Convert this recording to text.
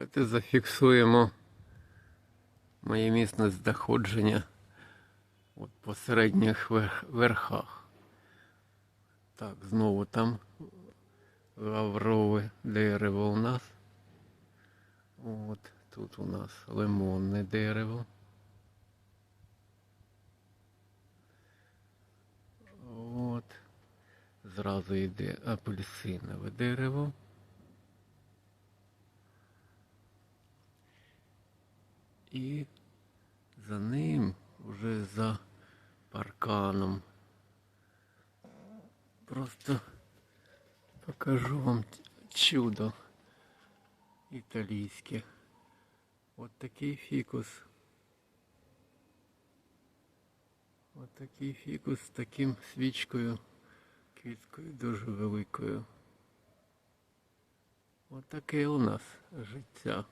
Давайте зафіксуємо моє місце знаходження от по середніх верхах. Так, знову там лаврове дерево у нас. От тут у нас лимонне дерево. От. Зразу йде апельсинове дерево. І за ним, вже за парканом. Просто покажу вам чудо італійське. От такий фікус. От такий фікус з таким свічкою, квіткою дуже великою. От таке у нас життя.